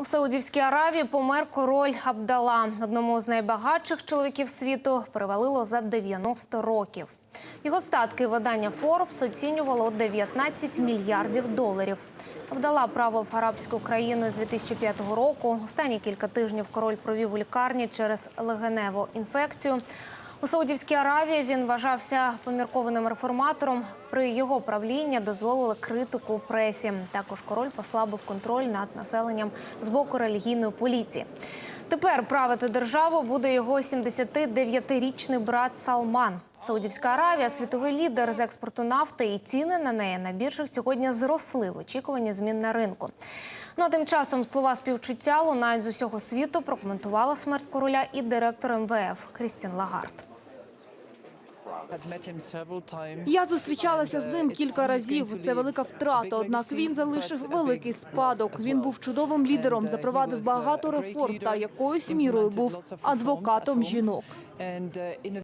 У Саудівській Аравії помер король Абдала. Одному з найбагатших чоловіків світу перевалило за 90 років. Його статки видання Forbes оцінювало у 19 мільярдів доларів. Абдала правив арабську країну з 2005 року. Останні кілька тижнів король провів у лікарні через легеневу інфекцію. У Саудівській Аравії він вважався поміркованим реформатором. При його правлінні дозволили критику пресі. Також король послабив контроль над населенням з боку релігійної поліції. Тепер правити державу буде його 79-річний брат Салман. Саудівська Аравія світовий лідер з експорту нафти, і ціни на неї на біржах сьогодні зросли в очікуванні змін на ринку. Ну а тим часом слова співчуття лунають з усього світу. Прокоментувала смерть короля і директор МВФ Крістін Лагард. Я зустрічалася з ним кілька разів. Це велика втрата. Однак він залишив великий спадок. Він був чудовим лідером, запровадив багато реформ та якоюсь мірою був адвокатом жінок.